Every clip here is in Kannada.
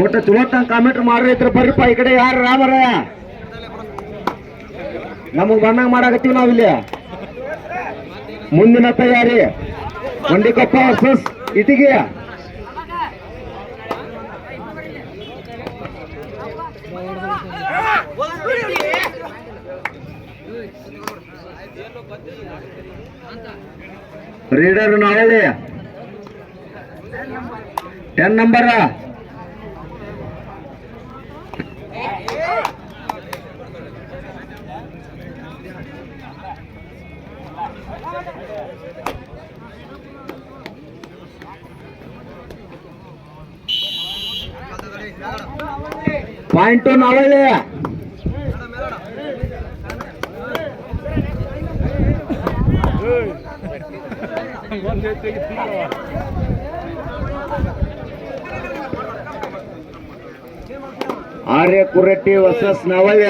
ಒಟ್ಟು ಚಲೋತ್ತಂಗ್ ಕಾಮೆಂಟ್ ಮಾಡ್ರಿ ಇದ್ರ ಬರ್ರಿಪ್ಪ, ಈ ಕಡೆ ಯಾರು ರಾಮರ? ನಮಗ್ ಬಂದಂಗ ಮಾಡಾಕತ್ತೀವಿ ನಾವಿಲ್ಲಿ ಮುಂದಿನ ತಯಾರಿ. ಮಂಡಿಕೊಪ್ಪ ವರ್ಸಸ್ ಇಟಿಗೆ. ರೀಡರ್ ನಾವಲ್ಲಿ ಟೆನ್ ನಂಬರ್ ಪಾಯಿಂಟ್ ನಾವಲ್ಲಿ ಆರ್ಯ ಕುರಟ್ಟಿ ವರ್ಸಸ್ ನವಲ್ಯ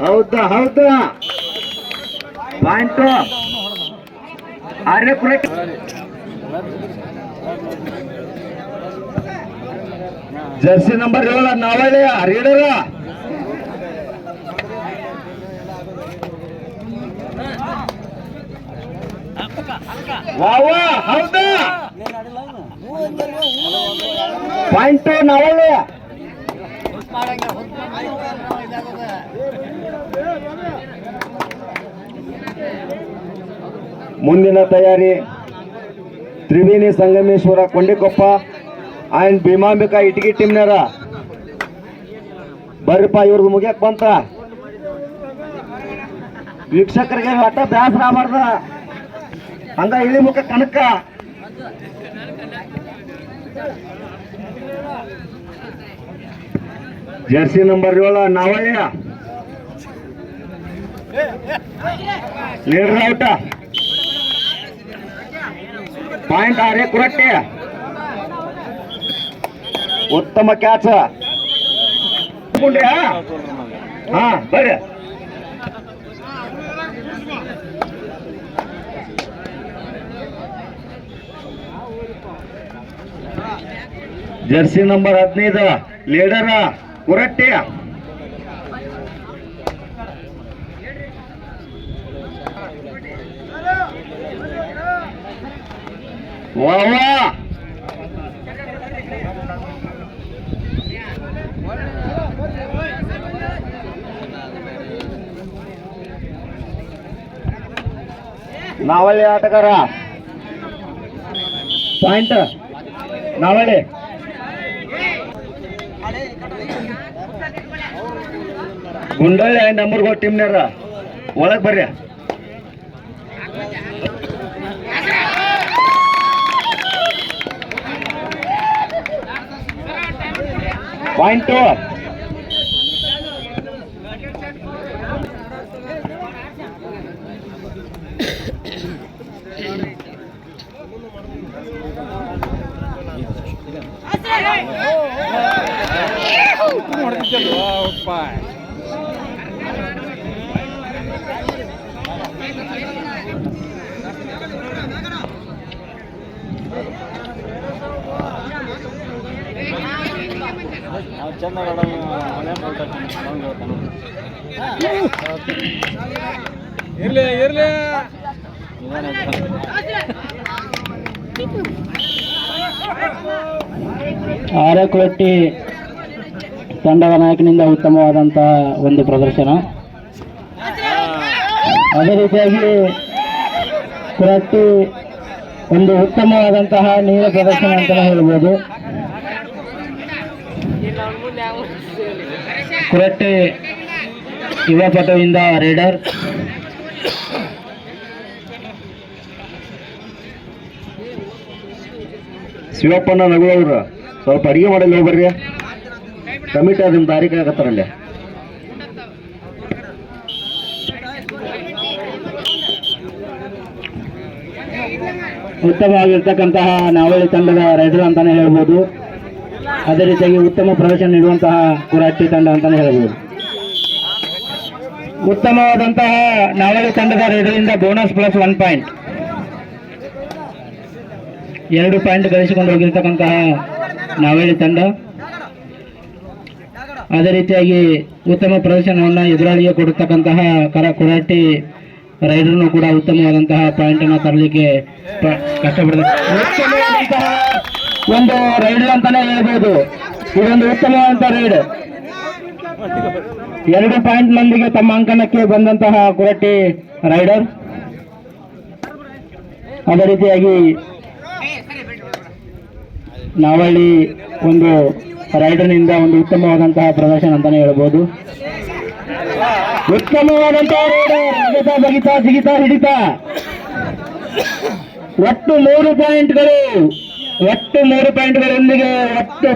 ಹೌದಾ ಹೌದಾ point Arya Kuratti jersey number ಏಳ ನವಲ್ಯ ರೀಡರ ವಾವ ಹೌದಾ ಪಾಯಿಂಟ್ ನಾವಳ್ಳಿ ಮುಂದಿನ ತಯಾರಿ ತ್ರಿವೇಣಿ ಸಂಗಮೇಶ್ವರ ಕೊಂಡಿಕೊಪ್ಪ ಆಯ್ನ್ ಭೀಮಾಂಬಿಕಾ ಇಟಗಿ ಟೀಮ್ನಾರ ಬರ್ರಿಪ್ಪ ಇವ್ರದ್ದು ಮುಗಿಯಕ್ ಬಂತ. ವೀಕ್ಷಕರಿಗೆ ಹಠ ಬ್ಯಾಸರ ಆಗಬಾರ್ದ. ಹಂಗ ಇಳಿ ಮುಖ ಕನಕ ಜರ್ಸಿ ನಂಬರ್ ಏಳ ನಾವಳ್ಯ ಲೀಡರ್ ಔಟ ಪಾಯಿಂಟ್ ಆರೇ ಕುರಟ್ಟೆ ಉತ್ತಮ ಕ್ಯಾಚ್ ಹಾ ಬರ್ರಿ ಜರ್ಸಿ ನಂಬರ್ ಹದಿನೈದು ಲೀಡರ ಕುರಟ್ಟೆ ವಾ ವಾ ನಾವಳ್ಳಿ ಆಟಗಾರ ಪಾಯಿಂಟ್ ನಾವಳ್ಳಿ ಗುಂಡಳ್ಳಿ ನಂಬರ್ ಗೋ ಟೀಮ್ನಾರ ಒಳಗ್ ಬರ್ರಿ. ಪಾಯಿಂಟ್ ಚಂದ ಮನೆ ಇರ್ಲಿ ಇರ್ಲಿ ಆರಕುಳಟ್ಟಿ ತಂಡದ ನಾಯಕನಿಂದ ಉತ್ತಮವಾದಂತಹ ಒಂದು ಪ್ರದರ್ಶನ. ಅದೇ ರೀತಿಯಾಗಿ ಕುರಟ್ಟಿ ಒಂದು ಉತ್ತಮವಾದಂತಹ ನೀರ ಪ್ರದರ್ಶನ ಅಂತಲೇ ಹೇಳ್ಬೋದು. ಕುರಟ್ಟಿ ಯುವ ಪಟುವಿಂದ ರೈಡರ್. ಶಿವಪ್ಪನ ನಗುವವ್ರ ಸ್ವಲ್ಪ ಅಡಿಗೆ ಮಾಡಲ್ಲ ಬರ್ರಿ ಕಮಿಟಿ ಅದನ್ನ ತಾರೀಕು ಆಗತ್ತಾರಲ್ಲೇ ಉತ್ತಮವಾಗಿರ್ತಕ್ಕಂತಹ ನಾವಳಿ ತಂಡದ ರೈಡರ್ ಅಂತಾನೆ ಹೇಳ್ಬೋದು. ಅದೇ ರೀತಿಯಾಗಿ ಉತ್ತಮ ಪ್ರದರ್ಶನ ನೀಡುವಂತಹ ಕುರಾಟಿ ತಂಡ ಅಂತಾನೆ ಹೇಳ್ಬೋದು. ಉತ್ತಮವಾದಂತಹ ನಾವಳಿ ತಂಡದ ರೈಡರಿಂದ ಬೋನಸ್ ಪ್ಲಸ್ ಒನ್ ಪಾಯಿಂಟ್ ಎರಡು ಪಾಯಿಂಟ್ ಗಳಿಸಿಕೊಂಡು ಹೋಗಿರ್ತಕ್ಕಂತಹ ನಾವಳಿ ತಂಡ. ಅದೇ ರೀತಿಯಾಗಿ ಉತ್ತಮ ಪ್ರದರ್ಶನವನ್ನು ಎದುರಾಳಿಗೆ ಕೊಡತಕ್ಕಂತಹ ಕರ ಕೊರಾಟಿ ರೈಡರ್ನು ಕೂಡ ಉತ್ತಮವಾದಂತಹ ಪಾಯಿಂಟನ್ನು ತರಲಿಕ್ಕೆ ಕಷ್ಟಪಡ್ತಾರೆ. ಒಂದು ರೈಡರ್ ಅಂತಾನೆ ಹೇಳ್ಬೋದು. ಇದೊಂದು ಉತ್ತಮವಾದಂತಹ ರೈಡ್. ಎರಡು ಪಾಯಿಂಟ್ ನೊಂದಿಗೆ ತಮ್ಮ ಅಂಕಣಕ್ಕೆ ಬಂದಂತಹ ಕೊರಟ್ಟಿ ರೈಡರ್. ಅದೇ ರೀತಿಯಾಗಿ ನಾವಳ್ಳಿ ಒಂದು ರೈಡರ್ನಿಂದ ಒಂದು ಉತ್ತಮವಾದಂತಹ ಪ್ರದರ್ಶನ ಅಂತಾನೆ ಹೇಳ್ಬೋದು. ಉತ್ತಮವಾದಂತಹ ರೈಡರ್ ಬಗಿತ ಜಿಗಿತ ಹಿಡಿತ. ಒಟ್ಟು ಮೂರು ಪಾಯಿಂಟ್ಗಳು, ಒಟ್ಟು ಮೂರು ಪಾಯಿಂಟ್ಗಳೊಂದಿಗೆ ಒಟ್ಟು